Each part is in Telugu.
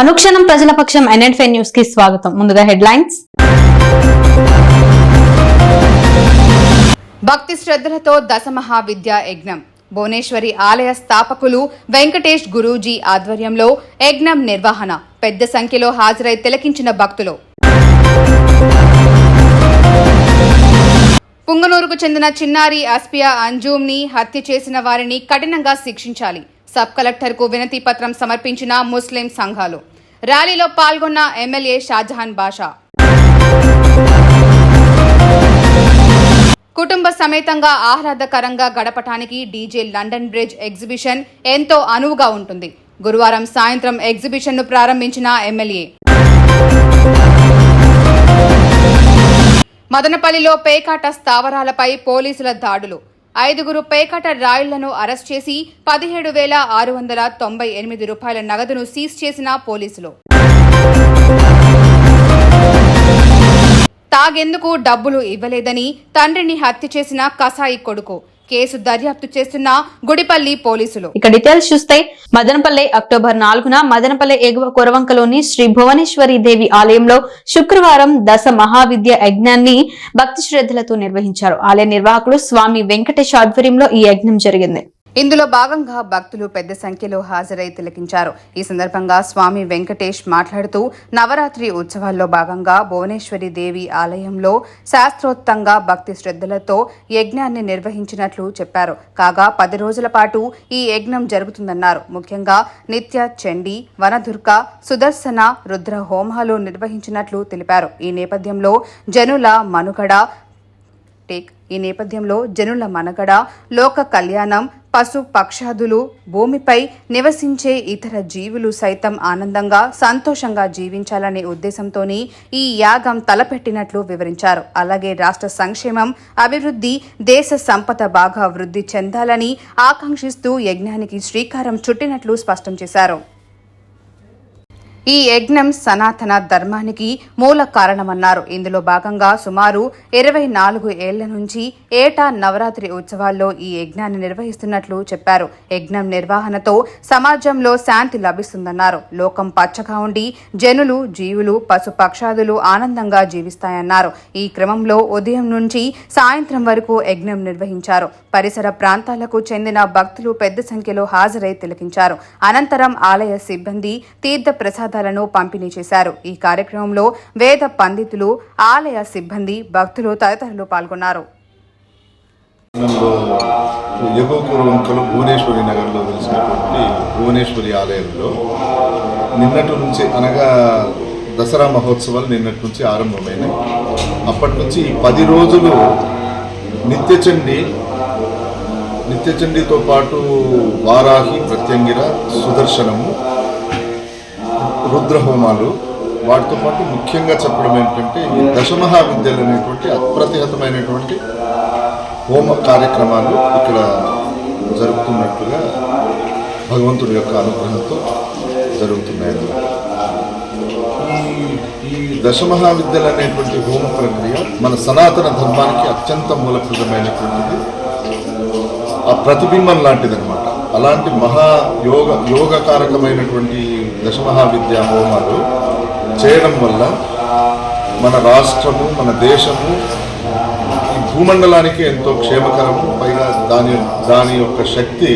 అనుక్షణం ప్రజల పక్షం ఎన్ఎన్ఫై న్యూస్కి స్వాగతం. ముందుగా హెడ్లైన్స్. భక్తి శ్రద్ధలతో దశమహావిద్యా యజ్ఞం. భువనేశ్వరి ఆలయ స్థాపకులు వెంకటేష్ గురూజీ ఆధ్వర్యంలో యజ్ఞం నిర్వహణ. పెద్ద సంఖ్యలో హాజరై తిలకించిన భక్తులు. పుంగనూరుకు చెందిన చిన్నారి అస్పియా అంజూమ్ని హత్య చేసిన వారిని కఠినంగా శిక్షించాలి. సబ్ కలెక్టర్కు వినతి పత్రం సమర్పించిన ముస్లిం సంఘాలు. ర్యాలీలో పాల్గొన్న ఎమ్మెల్యే షాజహాన్ బాషా. కుటుంబ సమేతంగా ఆహ్లాదకరంగా గడపటానికి డీజే లండన్ బ్రిడ్జ్ ఎగ్జిబిషన్ ఎంతో అనువుగా ఉంటుంది. గురువారం సాయంత్రం ఎగ్జిబిషన్ను ప్రారంభించిన ఎమ్మెల్యే. మదనపల్లిలో పేకాట స్థావరాలపై పోలీసుల దాడులు. ఐదుగురు పేకాట రాయుళ్ళను అరెస్ట్ చేసి పదిహేడు వేల ఆరు వందల తొంభై ఎనిమిది రూపాయల నగదును సీజ్ చేసిన పోలీసులు. తాగెందుకు డబ్బులు ఇవ్వలేదని తండ్రిని హత్య చేసిన కసాయి కొడుకు. కేసు దర్యాప్తు చేస్తున్న గుడిపల్లి పోలీసులు. ఇక డీటెయిల్స్ చూస్తే మదనపల్లె అక్టోబర్ నాలుగున మదనపల్లె ఎగువ కొరవంకలోని శ్రీ భువనేశ్వరి దేవి ఆలయంలో శుక్రవారం దశ మహావిద్య యజ్ఞాన్ని భక్తి శ్రద్ధలతో నిర్వహించారు. ఆలయ నిర్వాహకుడు స్వామి వెంకటేష్ ఆధ్వర్యంలో ఈ యజ్ఞం జరిగింది. ఇందులో భాగంగా భక్తులు పెద్ద సంఖ్యలో హాజరై తిలకించారు. ఈ సందర్భంగా స్వామి వెంకటేష్ మాట్లాడుతూ నవరాత్రి ఉత్సవాల్లో భాగంగా భువనేశ్వరి దేవి ఆలయంలో శాస్త్రోత్తంగా భక్తి శ్రద్ధలతో యజ్ఞాన్ని నిర్వహించినట్లు చెప్పారు. కాగా పది రోజుల పాటు ఈ యజ్ఞం జరుగుతుందన్నారు. ముఖ్యంగా నిత్య చండీ వనదుర్గ సుదర్శన రుద్ర హోమాలు నిర్వహించినట్లు తెలిపారు. ఈ నేపథ్యంలో జనుల మనుగడ టేక్ ఈ నేపథ్యంలో జనుల మనగడ లోక కళ్యాణం పశు పక్షాదులు భూమిపై నివసించే ఇతర జీవులు సైతం ఆనందంగా సంతోషంగా జీవించాలనే ఉద్దేశంతోనే ఈ యాగం తలపెట్టినట్లు వివరించారు. అలాగే రాష్ట్ర సంక్షేమం అభివృద్ధి దేశ సంపద బాగా వృద్ధి చెందాలని ఆకాంక్షిస్తూ యజ్ఞానికి శ్రీకారం చుట్టినట్లు స్పష్టం చేశారు. ఈ యజ్ఞం సనాతన ధర్మానికి మూల కారణమన్నారు. ఇందులో భాగంగా సుమారు ఇరవై నాలుగు ఏళ్ళ నుంచి ఏటా నవరాత్రి ఉత్సవాల్లో ఈ యజ్ఞాన్ని నిర్వహిస్తున్నట్లు చెప్పారు. యజ్ఞం నిర్వహణతో సమాజంలో శాంతి లభిస్తుందన్నారు. లోకం పచ్చగా ఉండి జనులు జీవులు పశుపక్షాదులు ఆనందంగా జీవిస్తాయన్నారు. ఈ క్రమంలో ఉదయం నుంచి సాయంత్రం వరకు యజ్ఞం నిర్వహించారు. పరిసర ప్రాంతాలకు చెందిన భక్తులు పెద్ద సంఖ్యలో హాజరై తిలకించారు. అనంతరం ఆలయ సిబ్బంది తీర్థ ప్రసాద ప్రసాదాలను పంపిణీ చేశారు. ఈ కార్యక్రమంలో వేద పండితులు ఆలయ సిబ్బంది భక్తులు తదితరులు పాల్గొన్నారు. ఎగువ పూర్వంకలు భువనేశ్వరి నగర్లో తెలిసినటువంటి భువనేశ్వరి ఆలయంలో నిన్నటి నుంచి అనగా దసరా మహోత్సవాలు నిన్నటి నుంచి ఆరంభమైనాయి. అప్పటి నుంచి పది రోజులు నిత్యచండి నిత్యచండితో పాటు వారాహి ప్రత్యంగిర సుదర్శనము రుద్రహోమాలు. వాటితో పాటు ముఖ్యంగా చెప్పడం ఏంటంటే ఈ దశమహా విద్యలు అనేటువంటి అప్రతిహతమైనటువంటి హోమ కార్యక్రమాలు ఇక్కడ జరుగుతున్నట్టుగా భగవంతుడి యొక్క అనుగ్రహంతో జరుగుతున్నాయి. ఈ దశమహా విద్యలు అనేటువంటి హోమ ప్రక్రియ మన సనాతన ధర్మానికి అత్యంత మూలప్రదమైనటువంటిది. ఆ ప్రతిబింబం లాంటిది అనమాట అలాంటి మహా యోగ యోగకారకమైనటువంటి దశమహావిద్యా హోమాలు చేయడం వల్ల మన రాష్ట్రము మన దేశము ఈ భూమండలానికి ఎంతో క్షేమకరము. పైగా దాని దాని యొక్క శక్తి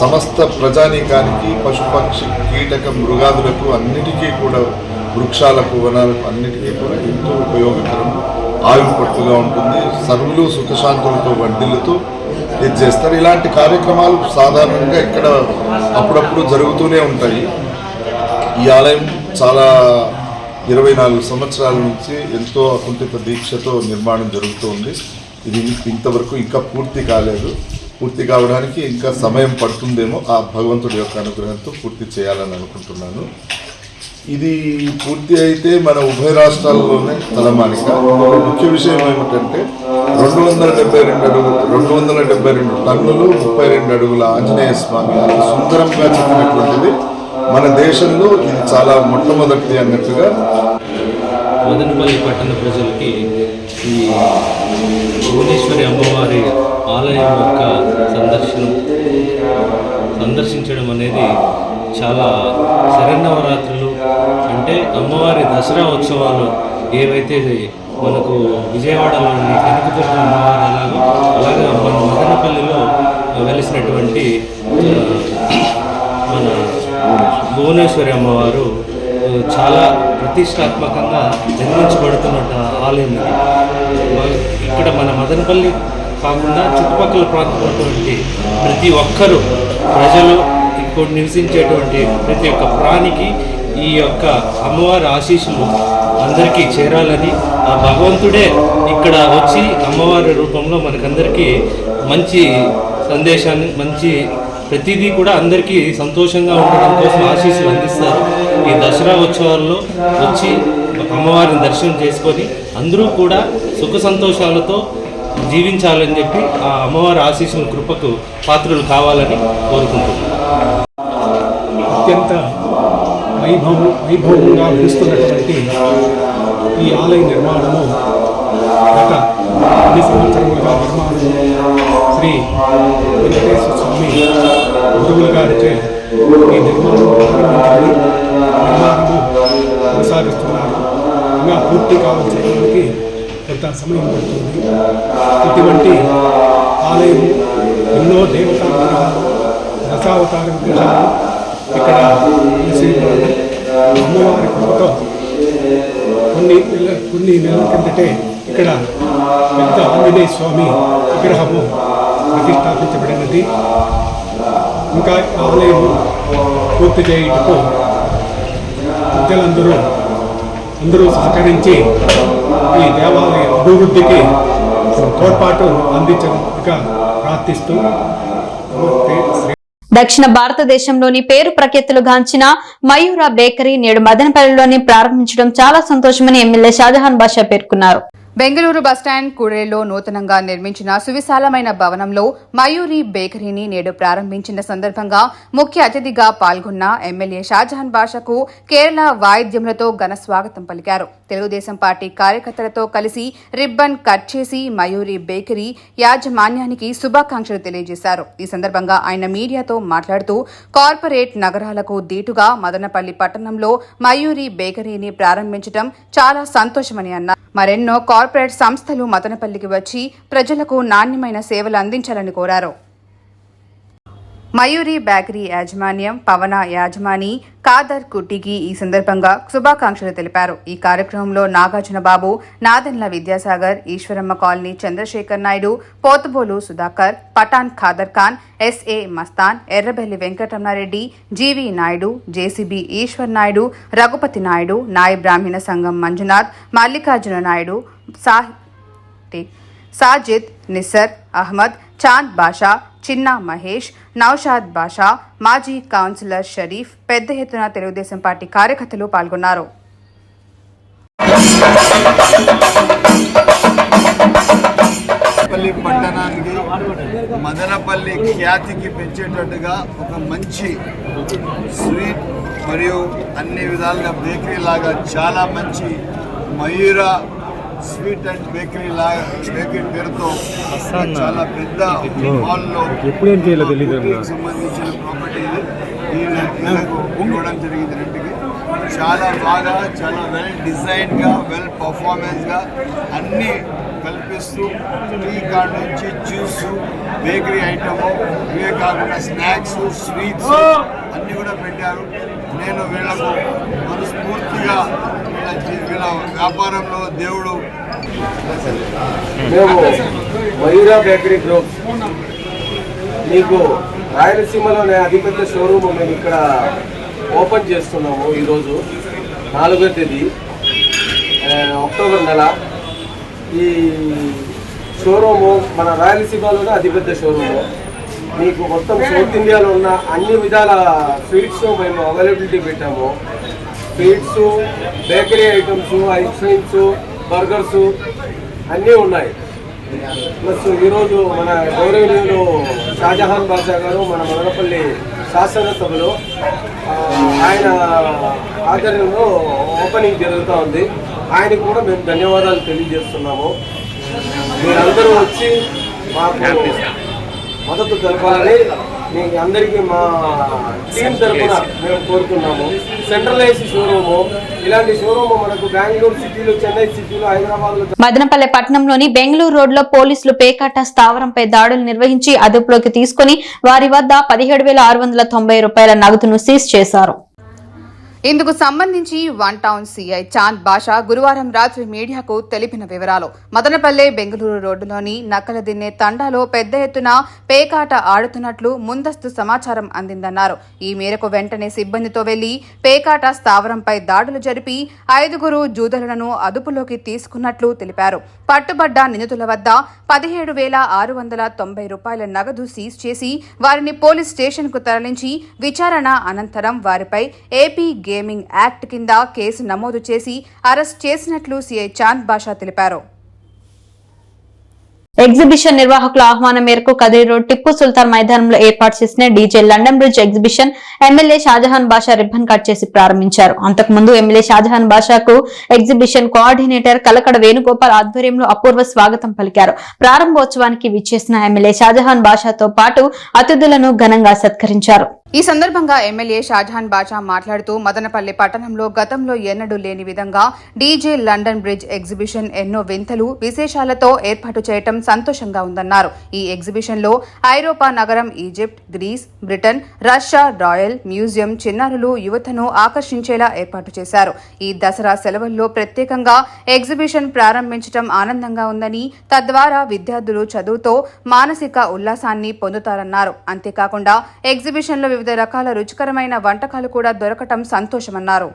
సమస్త ప్రజానీకానికి పశుపక్షి కీటక మృగాదులకు అన్నిటికీ కూడా వృక్షాలకు వనాలకు అన్నిటికీ కూడా ఎంతో ఉపయోగకరం ఆయువు పట్టుగా ఉంటుంది. సర్వులు సుఖశాంతులతో వర్ధిల్లుతూ ఇది చేస్తారు. ఇలాంటి కార్యక్రమాలు సాధారణంగా ఇక్కడ అప్పుడప్పుడు జరుగుతూనే ఉంటాయి. ఈ ఆలయం చాలా ఇరవై నాలుగు సంవత్సరాల నుంచి ఎంతో అకుంఠిత దీక్షతో నిర్మాణం జరుగుతుంది. ఇది ఇంతవరకు ఇంకా పూర్తి కాలేదు. పూర్తి కావడానికి ఇంకా సమయం పడుతుందేమో ఆ భగవంతుడి యొక్క అనుగ్రహంతో పూర్తి చేయాలని అనుకుంటున్నాను. ఇది పూర్తి అయితే మన ఉభయ రాష్ట్రాల్లోనే తలమానిక. ముఖ్య విషయం ఏమిటంటే రెండు వందల డెబ్బై రెండు అడుగులు రెండు వందల డెబ్బై రెండు టన్నులు ముప్పై రెండు అడుగుల ఆంజనేయ స్వామి అతి సుందరంగా చెప్పినటువంటిది మన దేశంలో ఇది చాలా మొట్టమొదటిది అన్నట్టుగా మదనపల్లి పట్టణ ప్రజలకి ఈ భువనేశ్వరి అమ్మవారి ఆలయం యొక్క సందర్శనం సందర్శించడం అనేది చాలా శరణవరాత్రులు అంటే అమ్మవారి దసరా ఉత్సవాలు ఏవైతే మనకు విజయవాడలోని కనకదుర్గ అమ్మవారి అలాగో అలాగే మన మదనపల్లిలో వెలిసినటువంటి భువనేశ్వరి అమ్మవారు చాలా ప్రతిష్టాత్మకంగా నిర్మించబడుతున్న ఆలయం ఇది. ఇక్కడ మన మదనపల్లి కాకుండా చుట్టుపక్కల ప్రాంతమైనటువంటి ప్రతి ఒక్కరూ ప్రజలు ఇప్పుడు నివసించేటువంటి ప్రతి ఒక్క ప్రాణికి ఈ యొక్క అమ్మవారి ఆశీస్సులు అందరికీ చేరాలని ఆ భగవంతుడే ఇక్కడ వచ్చి అమ్మవారి రూపంలో మనకందరికీ మంచి సందేశాన్ని మంచి ప్రతిదీ కూడా అందరికీ సంతోషంగా ఉండడం కోసం ఆశీస్సులు అందిస్తారు. ఈ దసరా ఉత్సవాల్లో వచ్చి అమ్మవారిని దర్శనం చేసుకొని అందరూ కూడా సుఖ సంతోషాలతో జీవించాలని చెప్పి ఆ అమ్మవారి ఆశీస్సుల కృపకు పాత్రలు కావాలని కోరుకుంటున్నాను అత్యంత వైభవం వైభవంగా నడుస్తున్నటువంటి ఈ ఆలయ నిర్మాణము గత కొన్ని సంవత్సరములుగా నిర్మాణం శ్రీ వెంకటేశ్వర స్వామి? గురువుల గారిచే ఈ నిర్మాణం కొనసాగిస్తున్నారు. ఇంకా పూర్తి కావాల్సినటువంటి కొంత సమయం పడుతుంది. ఇటువంటి ఆలయం ఎన్నో దేవతా విగ్రహాలు విగ్రహాలు ఇక్కడ అమ్మవారి కృపతో కొన్ని కొన్ని నెలల కిందటే ఇక్కడ పెద్ద ఆంజనేయ స్వామి విగ్రహము ప్రతిష్టాపించబడినది. ఇంకా ఆలయం పూర్తి చేయటకు ప్రజలందరూ అందరూ సహకరించి ఈ దేవాలయ అభివృద్ధికి తోడ్పాటు అందించగా ప్రార్థిస్తూ దక్షిణ భారతదేశంలోని పేరు ప్రఖ్యాతులు గాంచిన మయూర బేకరీ నేడు మదనపల్లిలోని ప్రారంభించడం చాలా సంతోషమని ఎమ్మెల్యే షాజహాన్ బాషా పేర్కొన్నారు. బెంగళూరు బస్టాండ్ కూడలిలో నూతనంగా నిర్మించిన సువిశాలమైన భవనంలో మయూరి బేకరీని నేడు ప్రారంభించిన సందర్భంగా ముఖ్య అతిథిగా పాల్గొన్న ఎమ్మెల్యే షాజహాన్ బాషాకు కేరళ వాయిద్యములతో ఘన స్వాగతం పలికారు. తెలుగుదేశం పార్టీ కార్యకర్తలతో కలిసి రిబ్బన్ కట్ చేసి మయూరి బేకరీ యాజమాన్యానికి శుభాకాంక్షలు తెలియజేశారు. ఈ సందర్భంగా ఆయన మీడియాతో మాట్లాడుతూ కార్పొరేట్ నగరాలకు దీటుగా మదనపల్లి పట్టణంలో మయూరి బేకరీని ప్రారంభించడం చాలా సంతోషమని అన్నారు. మరెన్నో కార్పొరేట్ సంస్థలు మదనపల్లికి వచ్చి ప్రజలకు నాణ్యమైన సేవలు అందించాలని కోరారు. మయూరి బేకరీ యాజమాన్యం పవన యాజమాని కాదర్ కుట్టికి ఈ సందర్భంగా శుభాకాంక్షలు తెలిపారు. ఈ కార్యక్రమంలో Nagarjuna Babu Vidyasagar Eswaramma colony Chandrasekhar Naidu Potubolu Sudhakar Pathan Khader Khan SA Mastan Errabelli Venkataramanareddy GV Naidu JCB Eswar Naidu Raghupathi Naidu నాయ బ్రాహ్మణ సంఘం మంజునాథ్ మల్లికార్జున నాయుడు సాహి సాజిద్ నిసర్ అహ్మద్ చాంద్ బాషా చిన్నా మహేష్ నౌషాద్ బాషా మాజీ కౌన్సిలర్ షరీఫ్ పెద్ద ఎత్తున తెలుగుదేశం పార్టీ కార్యకర్తలు పాల్గొన్నారు. మదనపల్లి పట్టణానికి మదనపల్లి ఖ్యాతికి పెంచేటట్టుగా ఒక మంచి స్వీట్ మరియు అన్ని విధాలుగా బేకరీ లాగా చాలా మంచి మయూర స్వీట్ అండ్ బేకరీ లాగా బేకరీ పేరుతో చాలా పెద్ద హాల్లో సంబంధించిన ప్రాపర్టీ ఇవ్వడం జరిగింది రెండుకి చాలా బాగా చాలా వెల్ డిజైన్గా వెల్ పర్ఫార్మెన్స్గా అన్నీ కల్పిస్తూ టీ కాడ నుంచి జ్యూస్ బేకరీ ఐటము ఇవే కాకుండా స్నాక్స్ స్వీట్స్ అన్నీ కూడా పెట్టారు. నేను వీళ్ళకు మనస్ఫూర్తిగా వ్యాపారంలో దేవుడు మేము మయూరా బేకరీ గ్రూప్ మీకు రాయలసీమలోనే అతిపెద్ద షోరూమ్ మేము ఇక్కడ ఓపెన్ చేస్తున్నాము ఈరోజు నాలుగో తేదీ అక్టోబర్ నెల. ఈ షోరూము మన రాయలసీమలోనే అతిపెద్ద షోరూము మీకు మొత్తం సౌత్ ఇండియాలో ఉన్న అన్ని విధాల స్వీట్స్ మేము అవైలబిలిటీ పెట్టాము. Sweets bakery items ice creams burgers అన్నీ ఉన్నాయి. ప్లస్ ఈరోజు మన గౌరవనీయులు షాజహాన్ బాషా గారు మన మదనపల్లి శాసనసభలో ఆయన ఆధ్వర్యంలో ఓపెనింగ్ జరుగుతూ ఉంది. ఆయనకు కూడా మేము ధన్యవాదాలు తెలియజేస్తున్నాము. మీరందరూ వచ్చి మాకు మద్దతు తెలపాలని మీ అందరికీ మా టీం తరఫున మేము కోరుతున్నాము సెంట్రలైజ్ షోరూము. ఇలాంటి షోరూము మనకు బెంగళూరు సిటీలో చెన్నై సిటీలో హైదరాబాద్లో మదనపల్లె పట్టణంలోని బెంగళూరు రోడ్లో పోలీసులు పేకాట స్థావరంపై దాడులు నిర్వహించి అదుపులోకి తీసుకుని వారి వద్ద పదిహేడు రూపాయల నగదును సీజ్ చేశారు. ఇందుకు సంబంధించి one town CI Chand Basha గురువారం రాత్రి మీడియాకు తెలిపిన వివరాలు. మదనపల్లె బెంగళూరు రోడ్డులోని నక్కలదిన్నే తండాలో పెద్ద ఎత్తున పేకాట ఆడుతున్నట్లు ముందస్తు సమాచారం అందిందన్నారు. ఈ మేరకు వెంటనే సిబ్బందితో వెళ్ళి పేకాట స్థావరంపై దాడులు జరిపి ఐదుగురు జూదలను అదుపులోకి తీసుకున్నట్లు తెలిపారు. పట్టుబడ్డ నిందితుల వద్ద పదిహేడు వేల ఆరు వందల తొంభై రూపాయల నగదు సీజ్ చేసి వారిని పోలీస్ స్టేషన్కు తరలించి విచారణ అనంతరం వారిపై ఏపీ గేమింగ్ యాక్ట్ కింద కేసు నమోదు చేసి అరెస్ట్ చేసినట్లు సీఐ చాంద్ బాషా తెలిపారు. ఎగ్జిబిషన్ నిర్వాహకుల ఆహ్వానం మేరకు కదిరి రోడ్ టిప్పు సుల్తాన్ మైదానంలో ఏర్పాటు చేసిన DJ London Bridge exhibition MLA Shahjahan Basha ribbon cut చేసి ప్రారంభించారు. అంతకుముందు ఎమ్మెల్యే షాజహాన్ బాషాకు ఎగ్జిబిషన్ కోఆర్డినేటర్ కలకడ వేణుగోపాల్ ఆధ్వర్యంలో అపూర్వ స్వాగతం పలికారు. ప్రారంభోత్సవానికి విచ్చేసిన ఎమ్మెల్యే షాజహాన్ బాషాతో పాటు అతిథులను ఘనంగా సత్కరించారు. ఈ సందర్భంగా ఎమ్మెల్యే షాజహాన్ బాషా మాట్లాడుతూ మదనపల్లి పట్టణంలో గతంలో ఎన్నడూ లేని విధంగా డీజే లండన్ బ్రిడ్జ్ ఎగ్జిబిషన్ ఎన్నో వింతలు విశేషాలతో ఏర్పాటు చేయటం సంతోషంగా ఉందన్నారు. ఈ ఎగ్జిబిషన్లో ఐరోపా నగరం Egypt Greece Britain Russia royal museum చిన్నారులు యువతను ఆకర్షించేలా ఏర్పాటు చేశారు. ఈ దసరా సెలవుల్లో ప్రత్యేకంగా ఎగ్జిబిషన్ ప్రారంభించడం ఆనందంగా ఉందని తద్వారా విద్యార్థులు చదువుతో మానసిక ఉల్లాసాన్ని పొందుతారన్నారు. అంతేకాకుండా ఎగ్జిబిషన్లో వివిధ రకాల రుచికరమైన వంటకాలు కూడా దొరకటం సంతోషమన్నారు.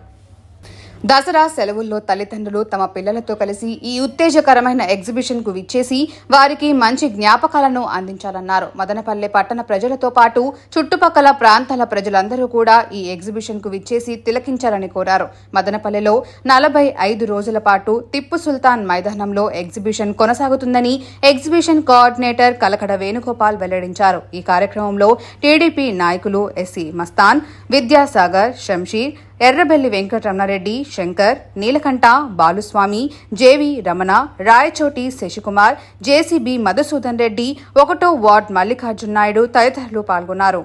దసరా సెలవుల్లో తల్లిదండ్రులు తమ పిల్లలతో కలిసి ఈ ఉత్తేజకరమైన ఎగ్జిబిషన్కు విచ్చేసి వారికి మంచి జ్ఞాపకాలను అందించాలన్నారు. మదనపల్లె పట్టణ ప్రజలతో పాటు చుట్టుపక్కల ప్రాంతాల ప్రజలందరూ కూడా ఈ ఎగ్జిబిషన్కు విచ్చేసి తిలకించాలని కోరారు. మదనపల్లెలో నలభై ఐదు రోజుల పాటు టిప్పు సుల్తాన్ మైదానంలో ఎగ్జిబిషన్ కొనసాగుతుందని ఎగ్జిబిషన్ కోఆర్డినేటర్ కలకడ వేణుగోపాల్ వెల్లడించారు. ఈ కార్యక్రమంలో టీడీపీ నాయకులు SC Mastan Vidyasagar Shamsheer Errabelli Venkataramana Reddy Shankar Neelakanta Baluswamy JV Ramana Rayachoti Sasikumar JCB Madhusudan Reddy ఒకటో వార్డ్ మల్లికార్జున నాయుడు తదితరులు పాల్గొన్నారు.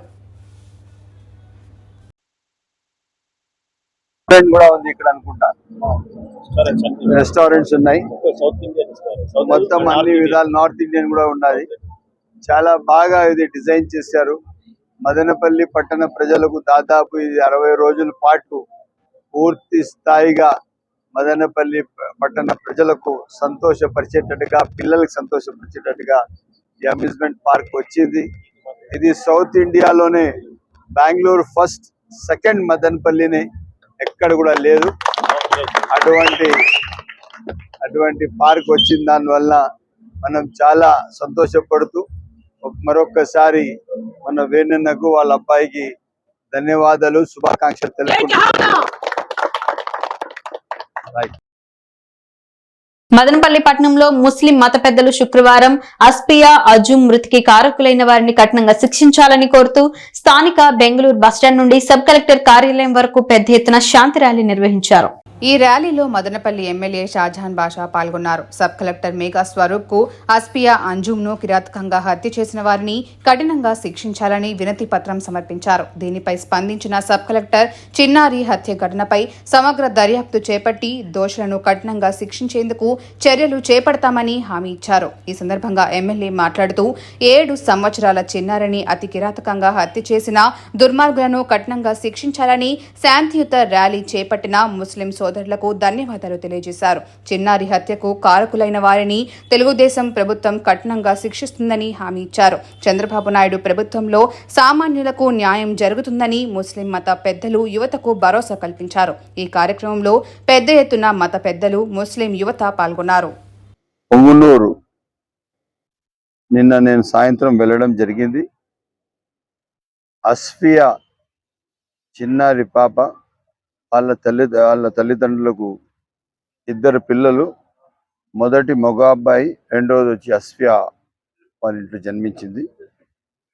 కూడా ఉంది ఇక్కడ అనుకుంటా. రెస్టారెంట్స్ ఉన్నాయి. మొత్తం అన్ని విధాలు నార్త్ ఇండియన్ కూడా ఉన్నది. చాలా బాగా ఇది డిజైన్ చేశారు. మదనపల్లి పట్టణ ప్రజలకు దాదాపు ఇది అరవై రోజుల పాటు పూర్తి స్థాయిగా మదనపల్లి పట్టణ ప్రజలకు సంతోషపరిచేటట్టుగా పిల్లలకు సంతోషపరిచేటట్టుగా ఈ అమ్యూజ్మెంట్ పార్క్ వచ్చింది. ఇది సౌత్ ఇండియాలోనే బెంగళూరు ఫస్ట్ సెకండ్ మదనపల్లిని ఎక్కడ కూడా లేదు. అటువంటి అటువంటి పార్క్ వచ్చిన దానివల్ల మనం చాలా సంతోషపడుతూ మరొక్కసారి మన వేణన్నకు వాళ్ళ అబ్బాయికి ధన్యవాదాలు శుభాకాంక్షలు తెలుపుకుంటున్నాను రైట్ మదనపల్లి పట్టణంలో ముస్లిం మత పెద్దలు శుక్రవారం అస్పియా అజుమ్ మృతికి కారకులైన వారిని కఠినంగా శిక్షించాలని కోరుతూ స్థానిక బెంగళూరు బస్టాండ్ నుండి సబ్ కలెక్టర్ కార్యాలయం వరకు పెద్ద ఎత్తున శాంతి ర్యాలీ నిర్వహించారు. ఈ ర్యాలీలో మదనపల్లి ఎమ్మెల్యే షాజహాన్ బాషా పాల్గొన్నారు. సబ్ కలెక్టర్ మేఘా స్వరూప్కు అస్పియా అంజుమ్ను కిరాతకంగా హత్య చేసిన వారిని కఠినంగా శిక్షించాలని వినతి పత్రం సమర్పించారు. దీనిపై స్పందించిన సబ్ కలెక్టర్ చిన్నారి హత్య ఘటనపై సమగ్ర దర్యాప్తు చేపట్టి దోషులను కఠినంగా శిక్షించేందుకు చర్యలు చేపడతామని హామీ ఇచ్చారు. ఈ సందర్భంగా ఎమ్మెల్యే మాట్లాడుతూ ఏడు సంవత్సరాల చిన్నారిని అతి కిరాతకంగా హత్య చేసిన దుర్మార్గులను కఠినంగా శిక్షించాలని శాంతియుత ర్యాలీ చేపట్టిన ముస్లిం సోదరులకు ధన్యవాదాలు తెలియజేశారు. చిన్నారి హత్యకు కారకులైన వారిని తెలుగుదేశం ప్రభుత్వం కఠినంగా శిక్షిస్తుందని హామీ ఇచ్చారు. చంద్రబాబు నాయుడు ప్రభుత్వంలో సామాన్యులకు న్యాయం జరుగుతుందని ముస్లిం మత పెద్దలు యువతకు భరోసా కల్పించారు. ఈ కార్యక్రమంలో పెద్ద ఎత్తున మత పెద్దలు ముస్లిం యువత పాల్గొన్నారు. పొంగునూరు నిన్న నేను సాయంత్రం వెళ్ళడం జరిగింది. అస్ఫియా చిన్నారి పాప వాళ్ళ తల్లి వాళ్ళ తల్లిదండ్రులకు ఇద్దరు పిల్లలు. మొదటి మగ అబ్బాయి రెండవది వచ్చి అస్ఫియా వాళ్ళ ఇంట్లో జన్మించింది.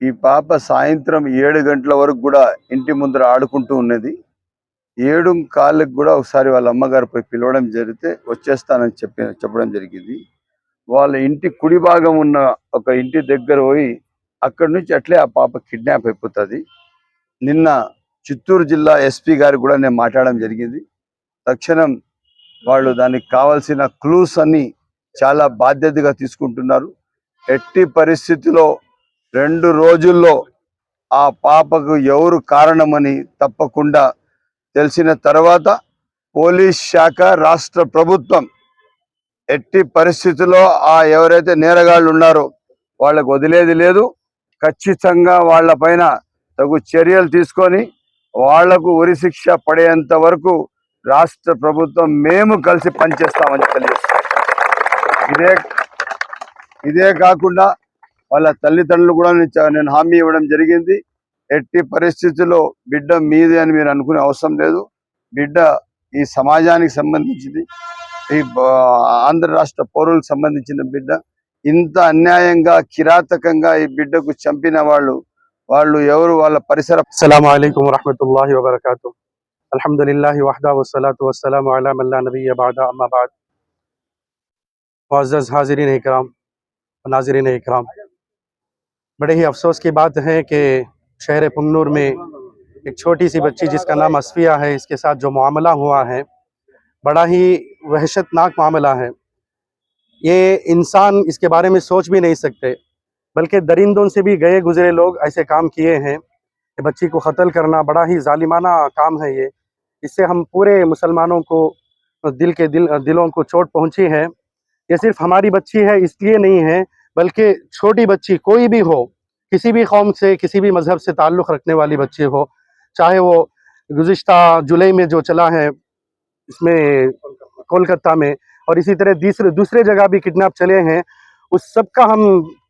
ఈ పాప సాయంత్రం ఏడు గంటల వరకు కూడా ఇంటి ముందర ఆడుకుంటూ ఉన్నది. ఏడు కాళ్ళకు కూడా ఒకసారి వాళ్ళ అమ్మగారు పోయి పిలవడం జరిగితే వచ్చేస్తానని చెప్పి చెప్పడం జరిగింది. వాళ్ళ ఇంటి కుడి భాగం ఉన్న ఒక ఇంటి దగ్గర పోయి అక్కడి నుంచి అట్లే ఆ పాప కిడ్నాప్ అయిపోతుంది. నిన్న చిత్తూరు జిల్లా ఎస్పీ గారు కూడా నేను మాట్లాడడం జరిగింది. తక్షణం వాళ్ళు దానికి కావాల్సిన క్లూస్ అన్ని చాలా బాధ్యతగా తీసుకుంటున్నారు. ఎట్టి పరిస్థితిలో రెండు రోజుల్లో ఆ పాపకు ఎవరు కారణమని తప్పకుండా తెలిసిన తర్వాత పోలీస్ శాఖ రాష్ట్ర ప్రభుత్వం ఎట్టి పరిస్థితుల్లో ఆ ఎవరైతే నేరగాళ్ళు ఉన్నారో వాళ్ళకు వదిలేది లేదు. ఖచ్చితంగా వాళ్ళ పైన తగు చర్యలు తీసుకొని వాళ్ళకు ఉరిశిక్ష పడేంత వరకు రాష్ట్ర ప్రభుత్వం మేము కలిసి పనిచేస్తామని తెలియజేస్తాం ఇదే ఇదే కాకుండా వాళ్ళ తల్లిదండ్రులు కూడా నేను హామీ ఇవ్వడం జరిగింది. ఎట్టి పరిస్థితుల్లో బిడ్డ మీదే అని మీరు అనుకునే అవసరం లేదు. బిడ్డ ఈ సమాజానికి సంబంధించింది ఈ ఆంధ్ర రాష్ట్ర పౌరులకు సంబంధించిన బిడ్డ. ఇంత అన్యాయంగా కిరాతకంగా ఈ బిడ్డకు చంపిన వాళ్ళు వాళ్ళు ఎవరు వాళ్ళ పరిసర అస్సలం అయికం వరహమతుల్లాహి వబర్కాతు. అల్హమ్దుల్లాహి వహదా వసలాతు వసలాం అలం అల్లా నబీ అబాద అమ్మాబాద్ معزز حاضرین اکرام ناظرین اکرام بڑے ہی افسوس کی بات ہے کہ شہر پنگنور میں ایک چھوٹی سی بچی جس کا نام اسفیہ ہے اس کے ساتھ جو معاملہ ہوا ہے بڑا ہی وحشتناک معاملہ ہے یہ انسان اس کے بارے میں سوچ بھی نہیں سکتے بلکہ درندوں سے بھی گئے گزرے لوگ ایسے کام کیے ہیں کہ بچی کو قتل کرنا بڑا ہی ظالمانہ کام ہے یہ۔ اس سے ہم پورے مسلمانوں کو دل کے دل، دلوں کو چوٹ پہنچی ہے۔ یہ صرف ہماری بچی ہے، اس لیے نہیں ہے، بلکہ چھوٹی بچی کوئی بھی ہو، کسی بھی قوم سے، کسی بھی مذہب سے تعلق رکھنے والی بچی ہو، چاہے وہ گزشتہ جولائی میں جو چلا ہے اس میں کولکتہ میں اور اسی طرح دوسرے دوسرے جگہ بھی کڈنیپ چلے ہیں، اس سب کا ہم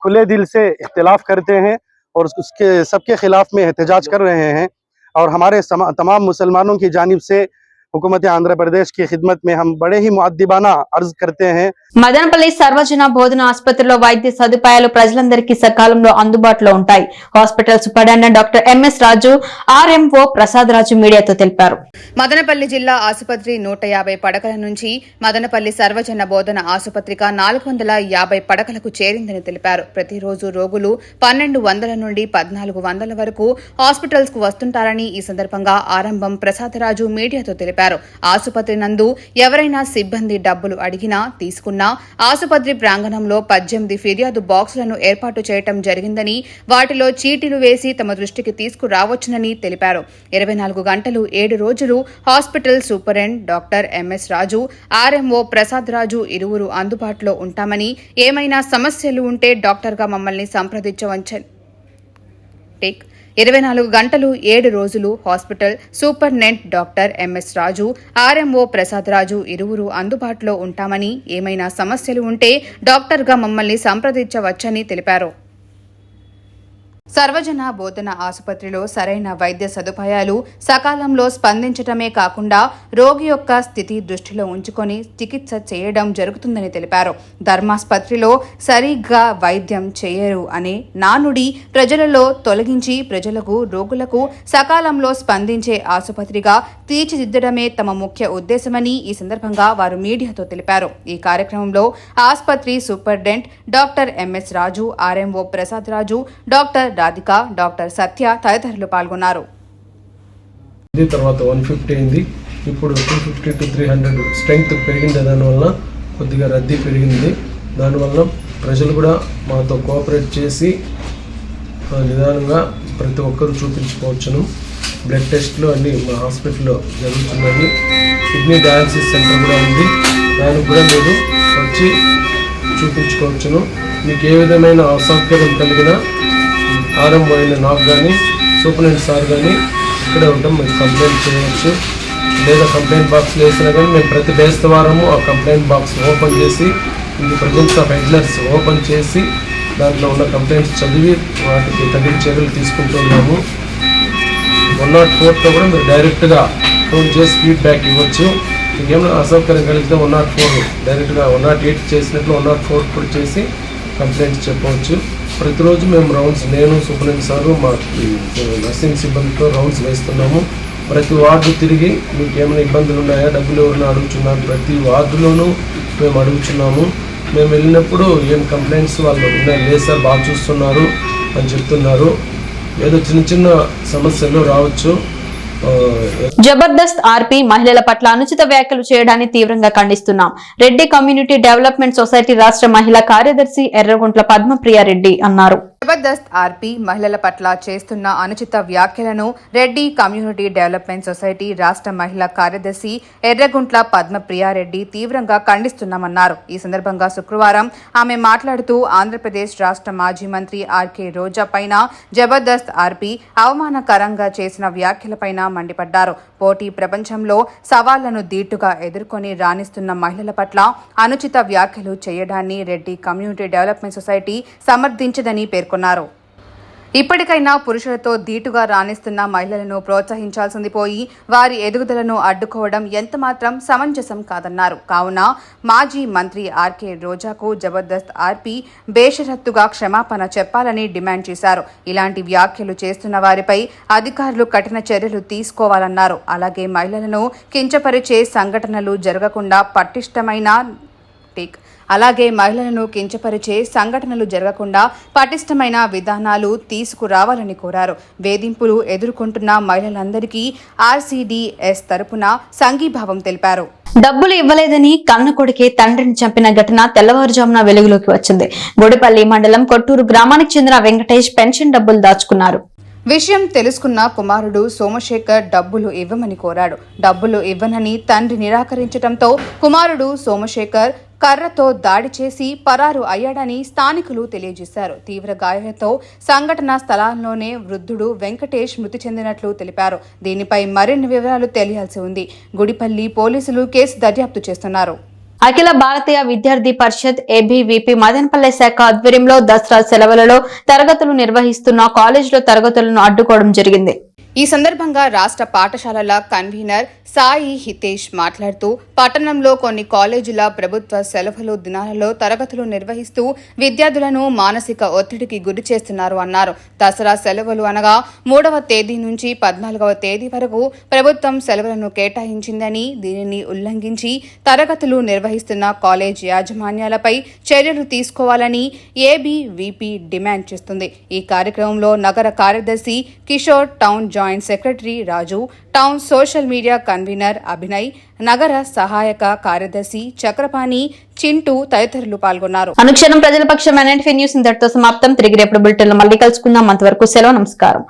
کھلے دل سے اختلاف کرتے ہیں اور اس کے سب کے خلاف میں احتجاج جی کر رہے ہیں اور ہمارے تمام مسلمانوں کی جانب سے हुकूमत आंध्र प्रदेश की खिदमत में हम बड़े ही मुअद्दिबाना अर्ज करते हैं మదనపల్లి సర్వజన బోధన ఆసుపత్రిలో వైద్య సదుపాయాలు ప్రజలందరికీ సకాలంలో అందుబాటులో ఉంటాయి hospital superintendent doctor MS Raju RMO Prasad Raju మీడియాతో తెలిపారు మదనపల్లి జిల్లా ఆసుపత్రి నూట యాభై పడకల నుంచి మదనపల్లి సర్వజన బోధన ఆసుపత్రిక నాలుగు వందల యాభై పడకలకు చేరిందని తెలిపారు ప్రతిరోజు రోగులు పన్నెండు వందల నుండి పద్నాలుగు వందల వరకు హాస్పిటల్స్ కు వస్తుంటారని ఈ సందర్భంగా ఆరంభం ప్రసాదరాజు మీడియాతో తెలిపారు ఆసుపత్రి నందు ఎవరైనా సిబ్బంది డబ్బులు అడిగినా తీసుకున్నా ఆసుపత్రి ప్రాంగణంలో పద్దెనిమిది ఫిర్యాదు బాక్సులను ఏర్పాటు చేయటం జరిగిందని వాటిలో చీటీలు వేసి తమ దృష్టికి తీసుకురావచ్చునని తెలిపారు. ఇరవై నాలుగు గంటలు ఏడు రోజులు hospital superintendent doctor MS Raju RMO Prasad Raju ఇరువురు అందుబాటులో ఉంటామని ఏమైనా సమస్యలు ఉంటే డాక్టర్గా మమ్మల్ని సంప్రదించవచ్చని టేక్ ఇరవై నాలుగు గంటలు ఏడు రోజులు hospital superintendent doctor MS Raju RMO Prasad Raju ఇరువురు అందుబాటులో ఉంటామని ఏమైనా సమస్యలు ఉంటే డాక్టర్గా మమ్మల్ని సంప్రదించవచ్చని తెలిపారు. సర్వజన బోధన ఆసుపత్రిలో సరైన వైద్య సదుపాయాలు సకాలంలో స్పందించటమే కాకుండా రోగి యొక్క స్థితి దృష్టిలో ఉంచుకొని చికిత్స చేయడం జరుగుతుందని తెలిపారు. ధర్మాసుపత్రిలో సరిగ్గా వైద్యం చేయరు అనే నానుడి ప్రజలలో తొలగించి ప్రజలకు రోగులకు సకాలంలో స్పందించే ఆసుపత్రిగా తీర్చిదిద్దడమే తమ ముఖ్య ఉద్దేశమని ఈ సందర్భంగా వారు మీడియాతో తెలిపారు. ఈ కార్యక్రమంలో ఆసుపత్రి superintendent doctor MS Raju RMO Prasad Raju doctor Radhika doctor Satya తదితరులు పాల్గొన్నారు. ఇది తర్వాత వన్ ఫిఫ్టీ అయింది. ఇప్పుడు two fifty to three hundred strength పెరిగింది. దానివల్ల కొద్దిగా రద్దీ పెరిగింది. దానివల్ల ప్రజలు కూడా మాతో కోఆపరేట్ చేసి ఆ, నిదానంగా ప్రతి ఒక్కరూ చూపించుకోవచ్చును. బ్లడ్ టెస్ట్లు అన్నీ మా హాస్పిటల్లో జరుగుతున్నాయి. కిడ్నీ డయాలసిస్ సెంటర్ కూడా ఉంది. దానికి కూడా మీరు వచ్చి చూపించుకోవచ్చును. మీకు ఏ విధమైన అసౌకర్యం కలిగినా ఆరంభం పోయిన నాకు కానీ సూపరింటెండెంట్ సార్ కానీ ఇక్కడే ఉంటాం మీరు కంప్లైంట్ చేయవచ్చు లేదా కంప్లైంట్ బాక్స్ వేసినా కానీ మేము ప్రతి బేస్తవారము ఆ కంప్లైంట్ బాక్స్ ఓపెన్ చేసి ఇది ప్రజెన్స్ ఆఫ్ ఎగ్లర్స్ ఓపెన్ చేసి దాంట్లో ఉన్న కంప్లైంట్స్ చదివి వాటికి తగిన చర్యలు తీసుకుంటున్నాము. వన్ నాట్ ఫోర్తో కూడా మీరు డైరెక్ట్గా ఫోన్ చేసి ఫీడ్బ్యాక్ ఇవ్వచ్చు. ఇంకేమైనా అసౌకర్యం కలిగితే వన్ నాట్ ఫోర్ డైరెక్ట్గా వన్ నాట్ ఎయిట్ చేసినట్లు వన్ నాట్ ఫోర్ కూడా చేసి కంప్లైంట్స్ చెప్పవచ్చు. ప్రతిరోజు మేము రౌండ్స్ నేను సూపరింటెండెంట్ సారు మా నర్సింగ్ సిబ్బందితో రౌండ్స్ వేస్తున్నాము. ప్రతి వార్డు తిరిగి మీకు ఏమైనా ఇబ్బందులు ఉన్నాయా డబ్బులు ఎవరైనా అడుగుతున్నారు ప్రతి వార్డులోనూ మేము అడుగుతున్నాము మేము వెళ్ళినప్పుడు ఏం కంప్లైంట్స్ వాళ్ళు ఉన్నాయి? లేదు సార్ బాగా చూస్తున్నారు అని చెప్తున్నారు. ఏదో చిన్న చిన్న సమస్యలు రావచ్చు. జబర్దస్త్ ఆర్పి మహిళల పట్ల అనుచిత వ్యాఖ్యలు చేయడాన్ని తీవ్రంగా ఖండిస్తున్నాం. రెడ్డి కమ్యూనిటీ డెవలప్మెంట్ సొసైటీ రాష్ట్ర మహిళా కార్యదర్శి ఎర్రగుంట్ల పద్మప్రియారెడ్డి అన్నారు. జబర్దస్త్ ఆర్పి మహిళల పట్ల చేస్తున్న అనుచిత వ్యాఖ్యలను రెడ్డి కమ్యూనిటీ డెవలప్మెంట్ సొసైటీ రాష్ట్ర మహిళా కార్యదర్శి ఎర్రగుంట్ల పద్మప్రియారెడ్డి తీవ్రంగా ఖండిస్తున్నామన్నారు. ఈ సందర్భంగా శుక్రవారం ఆమె మాట్లాడుతూ ఆంధ్రప్రదేశ్ రాష్ట్ర మాజీ మంత్రి ఆర్కే రోజా పైన జబర్దస్త్ ఆర్పి అవమానకరంగా చేసిన వ్యాఖ్యలపైన మండిపడ్డారు. పోటీ ప్రపంచంలో సవాళ్ళను దీటుగా ఎదుర్కొని రాణిస్తున్న మహిళల పట్ల అనుచిత వ్యాఖ్యలు చేయడాన్ని రెడ్డి కమ్యూనిటీ డెవలప్మెంట్ సొసైటీ సమర్థించదని పేర్కొన్నారు. ఇప్పటికైనా పురుషులతో ధీటుగా రాణిస్తున్న మహిళలను ప్రోత్సహించాల్సింది పోయి వారి ఎదుగుదలను అడ్డుకోవడం ఎంతమాత్రం సమంజసం కాదన్నారు. కావున మాజీ మంత్రి ఆర్కే రోజాకు జబర్దస్త్ ఆర్పి బేషరత్తుగా క్షమాపణ చెప్పాలని డిమాండ్ చేశారు. ఇలాంటి వ్యాఖ్యలు చేస్తున్న వారిపై అధికారులు కఠిన చర్యలు తీసుకోవాలన్నారు. అలాగే మహిళలను కించపరిచే సంఘటనలు జరగకుండా పటిష్టమైన టేక్ అలాగే మహిళలను కించపరిచే సంఘటనలు జరగకుండా పటిష్టమైన విధానాలు తీసుకురావాలని కోరారు. వేధింపులు ఎదుర్కొంటున్న మహిళలందరికీ ఆర్సీడీఎస్ తరపున సంఘీభావం తెలిపారు. డబ్బులు ఇవ్వలేదని కన్న కొడుకే తండ్రిని చంపిన ఘటన తెల్లవారుజామున వెలుగులోకి వచ్చింది. గొడిపల్లి మండలం కొట్టూరు గ్రామానికి చెందిన వెంకటేష్ పెన్షన్ డబ్బులు దాచుకున్నారు. విషయం తెలుసుకున్న కుమారుడు సోమశేఖర్ డబ్బులు ఇవ్వమని కోరాడు. డబ్బులు ఇవ్వనని తండ్రి నిరాకరించడంతో కుమారుడు సోమశేఖర్ కర్రతో దాడి చేసి పరారు అయ్యాడని స్థానికులు తెలియజేశారు. తీవ్ర గాయాలతో సంఘటన స్థలంలోనే వృద్ధుడు వెంకటేష్ మృతి చెందినట్లు తెలిపారు. దీనిపై మరిన్ని వివరాలు తెలియాల్సి ఉంది. గుడిపల్లి పోలీసులు కేసు దర్యాప్తు చేస్తున్నారు. అఖిల భారతీయ విద్యార్థి పరిషత్ ఏబీవీపీ మదనపల్లె శాఖ ఆధ్వర్యంలో దసరా సెలవులలో తరగతులు నిర్వహిస్తున్న కాలేజీలో తరగతులను అడ్డుకోవడం జరిగింది. ఈ సందర్భంగా రాష్ట్ర పాఠశాలల కన్వీనర్ సాయి హితేష్ మాట్లాడుతూ పట్టణంలో కొన్ని కాలేజీల ప్రభుత్వ సెలవులు దినాలలో తరగతులు నిర్వహిస్తూ విద్యార్థులను మానసిక ఒత్తిడికి గురి చేస్తున్నారు అన్నారు. దసరా సెలవులు అనగా మూడవ తేదీ నుంచి పద్నాలుగవ తేదీ వరకు ప్రభుత్వం సెలవులను కేటాయించిందని దీనిని ఉల్లంఘించి తరగతులు నిర్వహిస్తున్న కాలేజ్ యాజమాన్యాలపై చర్యలు తీసుకోవాలని ఏబీవీపీ డిమాండ్ చేస్తుంది. ఈ కార్యక్రమంలో నగర కార్యదర్శి Kishore town joint secretary Raju town social media convener Abhinay నగర సహాయక కార్యదర్శి చక్రపాణి చింటూ తదితరులు పాల్గొన్నారు. అనుక్షణం ప్రజల పక్షం ఎన్ఎన్ఫీ న్యూస్ ఇంతటితో సమాప్తం. తిరిగి రేపు బులెటిన్ మళ్ళీ కలుసుకుందాం. అంతవరకు సెలవు నమస్కారం.